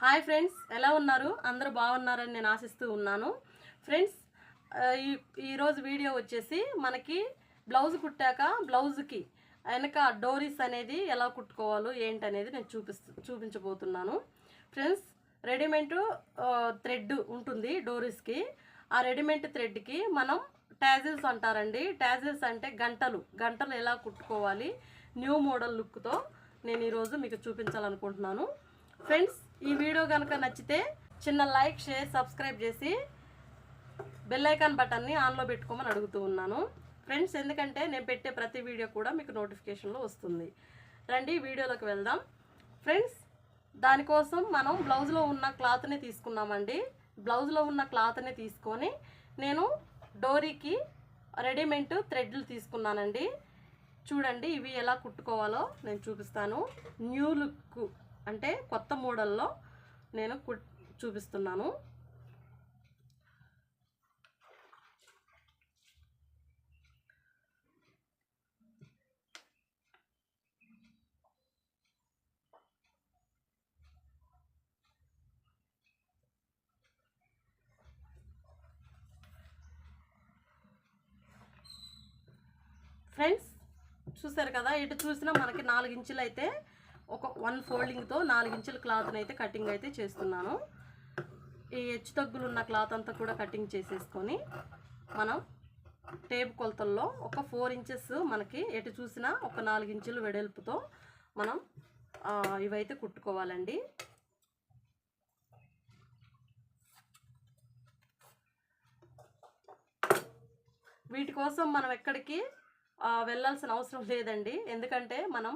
Hi friends ఎలా ఉన్నారు? అందరూ బాగున్నారని నేను ఆశిస్తూ ఉన్నాను. ఫ్రెండ్స్ ఈ ఈరోజు వీడియో వచ్చేసి మనకి బ్లౌజ్ కుట్టాక బ్లౌజ్కి వెనక డోరీస్ అనేది ఎలా కుట్టుకోవాలో ఏంటనేది నేను చూపిస్తూ చూపించబోతున్నాను. ఫ్రెండ్స్ రెడీమేడ్ థ్రెడ్ ఉంటుంది డోరీస్కి. ఆ రెడీమేడ్ థ్రెడ్కి మనం ట్యాజిల్స్ అంటారండి. ట్యాజిల్స్ అంటే గంటలు గంటలు ఎలా కుట్టుకోవాలి న్యూ మోడల్ లుక్తో నేను ఈరోజు మీకు చూపించాలనుకుంటున్నాను. ఫ్రెండ్స్ ఈ వీడియో కనుక నచ్చితే చిన్న లైక్ షేర్ సబ్స్క్రైబ్ చేసి బెల్ ఐకాన్ బటన్ని ఆన్లో పెట్టుకోమని అడుగుతూ ఉన్నాను. ఫ్రెండ్స్ ఎందుకంటే నేను పెట్టే ప్రతి వీడియో కూడా మీకు నోటిఫికేషన్లో వస్తుంది. రండి వీడియోలోకి వెళ్దాం. ఫ్రెండ్స్ దానికోసం మనం బ్లౌజ్లో ఉన్న క్లాత్ని తీసుకున్నామండి. బ్లౌజ్లో ఉన్న క్లాత్ని తీసుకొని నేను డోరీకి రెడీమేడ్ థ్రెడ్లు తీసుకున్నానండి. చూడండి ఇవి ఎలా కుట్టుకోవాలో నేను చూపిస్తాను. న్యూ లుక్ అంటే కొత్త మోడల్లో నేను చూపిస్తున్నాను. ఫ్రెండ్స్ చూసారు కదా ఇటు చూసినా మనకి నాలుగు ఇంచులు అయితే ఒక వన్ ఫోల్డింగ్తో నాలుగు ఇంచుల క్లాత్ని అయితే కటింగ్ అయితే చేస్తున్నాను. ఈ హెచ్చు తగ్గులు ఉన్న క్లాత్ అంతా కూడా కటింగ్ చేసేసుకొని మనం టేప్ కొలతల్లో ఒక ఫోర్ ఇంచెస్ మనకి ఎటు చూసినా ఒక నాలుగు ఇంచులు వెడల్పుతో మనం ఇవైతే కుట్టుకోవాలండి. వీటి కోసం మనం ఎక్కడికి వెళ్ళాల్సిన అవసరం లేదండి. ఎందుకంటే మనం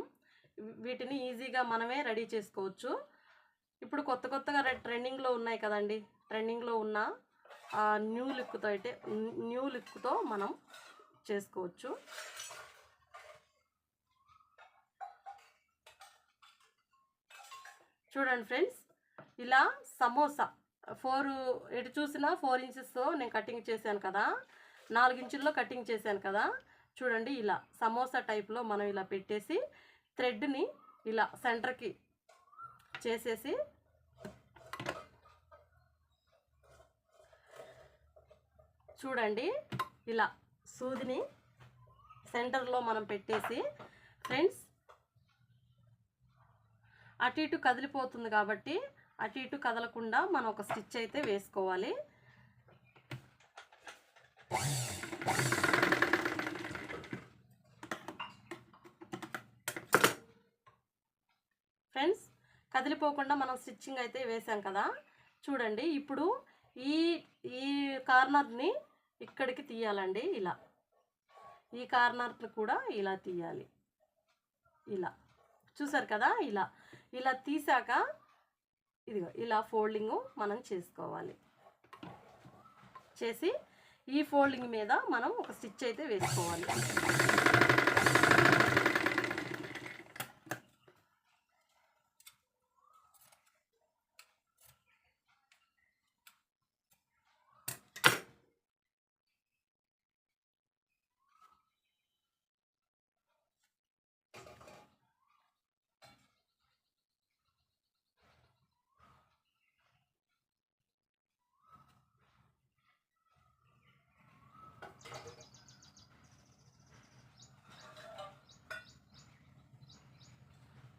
వీటిని ఈజీగా మనమే రెడీ చేసుకోవచ్చు. ఇప్పుడు కొత్త కొత్తగా ట్రెండింగ్లో ఉన్నాయి కదండి. ట్రెండింగ్లో ఉన్న ఆ, న్యూ లుక్తో అయితే న్యూ లుక్తో మనం చేసుకోవచ్చు. చూడండి ఫ్రెండ్స్ ఇలా సమోసా ఫోర్ ఎటు చూసినా ఫోర్ ఇంచెస్తో నేను కటింగ్ చేశాను కదా. నాలుగు ఇంచుల్లో కటింగ్ చేశాను కదా. చూడండి ఇలా సమోసా టైప్లో మనం ఇలా పెట్టేసి థ్రెడ్ని ఇలా సెంటర్కి చేసేసి చూడండి ఇలా సూదిని సెంటర్లో మనం పెట్టేసి ఫ్రెండ్స్ అటు ఇటు కదిలిపోతుంది కాబట్టి అటు ఇటు కదలకుండా మనం ఒక స్టిచ్ అయితే వేసుకోవాలి ఫ్రెండ్స్ కదిలిపోకుండా మనం స్టిచ్చింగ్ అయితే వేసాం కదా. చూడండి ఇప్పుడు ఈ ఈ కార్నర్ని ఇక్కడికి తీయాలండి ఇలా. ఈ కార్నర్ని కూడా ఇలా తీయాలి. ఇలా. చూసారు కదా ఇలా. ఇలా తీసాక ఇదిగో ఇలా ఫోల్డింగ్ మనం చేసుకోవాలి. చేసి ఈ ఫోల్డింగ్ మీద మనం ఒక స్టిచ్ అయితే వేసుకోవాలి.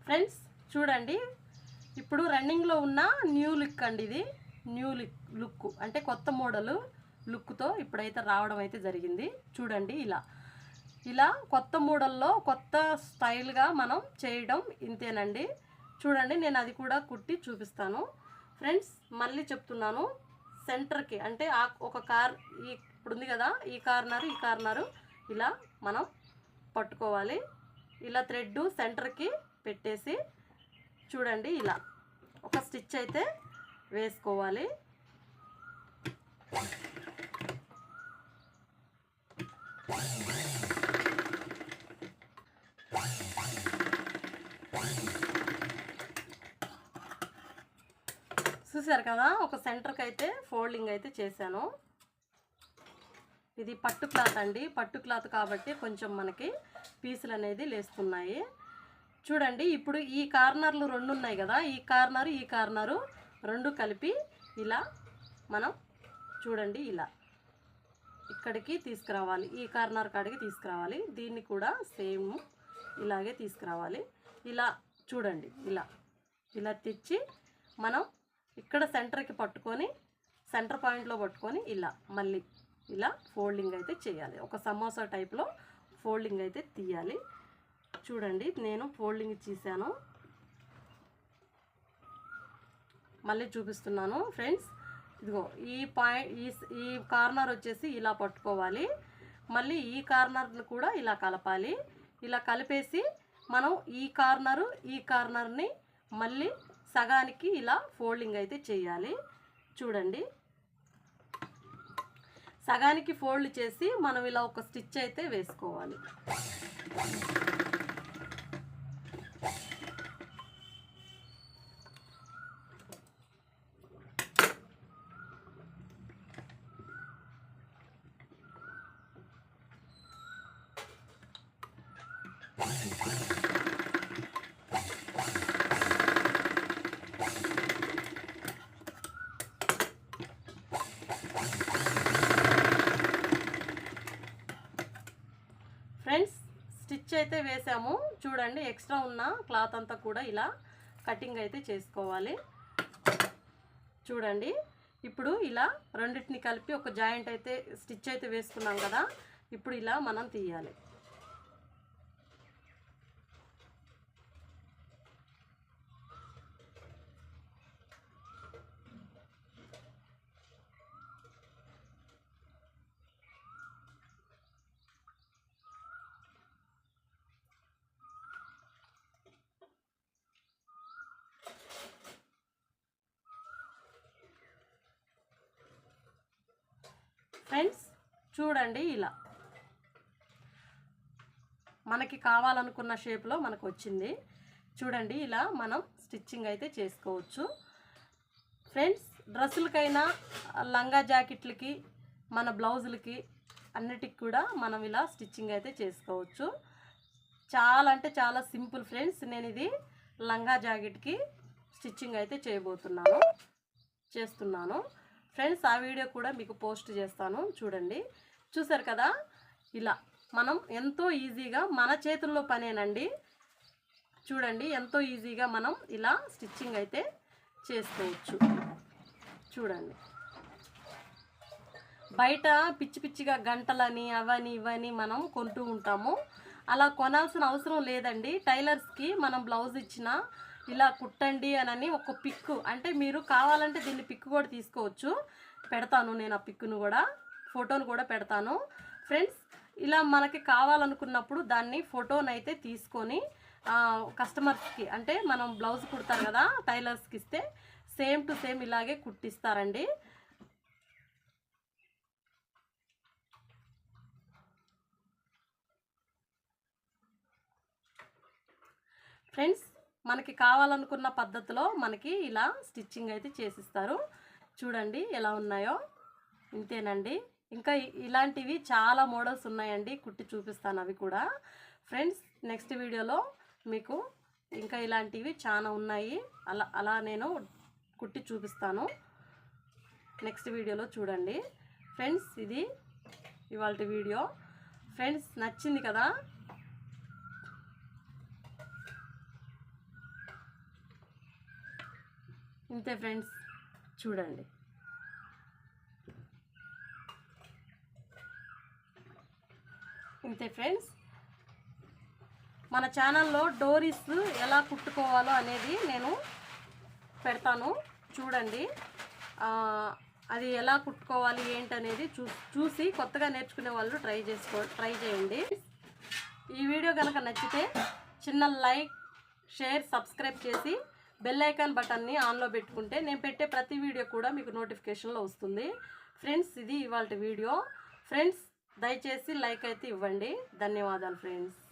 ఫ్రెండ్స్ చూడండి. ఇప్పుడు రన్నింగ్లో ఉన్న న్యూ లుక్ అండి ఇది. న్యూ లుక్ లుక్ అంటే కొత్త మోడల్ లుక్తో ఇప్పుడైతే రావడం అయితే జరిగింది. చూడండి ఇలా. ఇలా కొత్త మోడల్లో కొత్త స్టైల్గా మనం చేయడం ఇంతేనండి. చూడండి నేను అది కూడా కుట్టి చూపిస్తాను. ఫ్రెండ్స్ మళ్ళీ చెప్తున్నాను. సెంటర్కి అంటే ఆ ఒక కార్ ఈ ఇప్పుడు ఉంది కదా ఈ కార్నర్ ఈ కార్నరు ఇలా మనం పట్టుకోవాలి. ఇలా థ్రెడ్ సెంటర్కి పెట్టేసి చూడండి ఇలా. ఒక స్టిచ్ అయితే వేసుకోవాలి. చూసారు కదా? ఒక సెంటర్కి అయితే ఫోల్డింగ్ అయితే చేశాను. ఇది పట్టు క్లాత్ అండి. పట్టు క్లాత్ కాబట్టి కొంచెం మనకి పీసులు అనేది లేస్తున్నాయి. చూడండి ఇప్పుడు ఈ కార్నర్లు రెండు ఉన్నాయి కదా ఈ కార్నర్ ఈ కార్నరు రెండు కలిపి ఇలా మనం చూడండి ఇలా. ఇక్కడికి తీసుకురావాలి ఈ కార్నర్ కాడికి తీసుకురావాలి దీన్ని కూడా సేమ్ ఇలాగే తీసుకురావాలి. ఇలా చూడండి ఇలా ఇలా తెచ్చి మనం ఇక్కడ సెంటర్కి పట్టుకొని సెంటర్ పాయింట్లో పట్టుకొని ఇలా మళ్ళీ ఇలా ఫోల్డింగ్ అయితే చేయాలి. ఒక సమోసా టైప్లో ఫోల్డింగ్ అయితే తీయాలి. చూడండి నేను ఫోల్డింగ్ చేశాను మళ్ళీ చూపిస్తున్నాను ఫ్రెండ్స్. ఇదిగో ఈ పాయింట్ ఈ ఈ కార్నర్ వచ్చేసి ఇలా పట్టుకోవాలి. మళ్ళీ ఈ కార్నర్ని కూడా ఇలా కలపాలి. ఇలా కలిపేసి మనం ఈ కార్నరు ఈ కార్నర్ని మళ్ళీ సగానికి ఇలా ఫోల్డింగ్ అయితే చేయాలి. చూడండి. సగానికి ఫోల్డ్ చేసి మనం ఇలా ఒక స్టిచ్ అయితే వేసుకోవాలి. ఫ్రెండ్స్ స్టిచ్ అయితే వేసాము. చూడండి ఎక్స్ట్రా ఉన్న క్లాత్ అంతా కూడా ఇలా కటింగ్ అయితే చేసుకోవాలి. చూడండి ఇప్పుడు ఇలా రెండింటిని కలిపి ఒక జాయింట్ అయితే స్టిచ్ అయితే వేసుకున్నాం కదా ఇప్పుడు ఇలా మనం తీయాలి ఫ్రెండ్స్ చూడండి ఇలా. మనకి కావాలనుకున్న షేప్లో మనకు వచ్చింది. చూడండి ఇలా మనం స్టిచ్చింగ్ అయితే చేసుకోవచ్చు. ఫ్రెండ్స్ డ్రెస్సులకైనా లంగా జాకెట్లకి మన బ్లౌజులకి అన్నిటికి కూడా మనం ఇలా స్టిచ్చింగ్ అయితే చేసుకోవచ్చు. చాలా అంటే చాలా సింపుల్ ఫ్రెండ్స్ నేను ఇది లంగా జాకెట్కి స్టిచ్చింగ్ అయితే చేయబోతున్నాను చేస్తున్నాను. ఫ్రెండ్స్ ఆ వీడియో కూడా మీకు పోస్ట్ చేస్తాను. చూడండి. చూసారు కదా? ఇలా మనం ఎంతో ఈజీగా మన చేతుల్లో పనేనండి. చూడండి ఎంతో ఈజీగా మనం ఇలా స్టిచ్చింగ్ అయితే చేసుకోవచ్చు. చూడండి. బయట పిచ్చి పిచ్చిగా గంటలని అవని ఇవని మనం కొంటూ ఉంటాము. అలా కొనాల్సిన అవసరం లేదండి. టైలర్స్కి మనం బ్లౌజ్ ఇచ్చిన ఇలా కుట్టండి అని ఒక పిక్కు. అంటే మీరు కావాలంటే దీన్ని పిక్ కూడా తీసుకోవచ్చు. పెడతాను నేను ఆ పిక్కును కూడా. ఫోటోను కూడా పెడతాను. ఫ్రెండ్స్ ఇలా మనకి కావాలనుకున్నప్పుడు దాన్ని ఫోటోనైతే తీసుకొని కస్టమర్స్కి అంటే మనం బ్లౌజ్ కుడతారు కదా టైలర్స్కి ఇస్తే సేమ్ టు సేమ్ ఇలాగే కుట్టిస్తారండి. ఫ్రెండ్స్ మనకి కావాలనుకున్న పద్ధతిలో మనకి ఇలా స్టిచ్చింగ్ అయితే చేసిస్తారు. చూడండి ఎలా ఉన్నాయో. ఇంతేనండి. ఇంకా ఇలాంటివి చాలా మోడల్స్ ఉన్నాయండి. కుట్టి చూపిస్తాను అవి కూడా. ఫ్రెండ్స్ నెక్స్ట్ వీడియోలో మీకు ఇంకా ఇలాంటివి చాలా ఉన్నాయి. అలా అలా నేను కుట్టి చూపిస్తాను. నెక్స్ట్ వీడియోలో చూడండి. ఫ్రెండ్స్ ఇది ఇవాళ వీడియో. ఫ్రెండ్స్ నచ్చింది కదా? ఇంతే ఫ్రెండ్స్. చూడండి. ఇంతే ఫ్రెండ్స్. మన ఛానల్లో డోరీస్ ఎలా కుట్టుకోవాలో అనేది నేను పెడతాను. చూడండి. అది ఎలా కుట్టుకోవాలి ఏంటనేది చూ చూసి కొత్తగా నేర్చుకునే వాళ్ళు ట్రై చేసుకో ట్రై చేయండి. ఈ వీడియో కనుక నచ్చితే చిన్న లైక్ షేర్ సబ్స్క్రైబ్ చేసి బెల్ ఐకాన్ బటన్ని ఆన్లో పెట్టుకుంటే నేను పెట్టే ప్రతి వీడియో కూడా మీకు నోటిఫికేషన్లో వస్తుంది. ఫ్రెండ్స్ ఇది ఇవాళ వీడియో. ఫ్రెండ్స్ దయచేసి లైక్ అయితే ఇవ్వండి. ధన్యవాదాలు ఫ్రెండ్స్.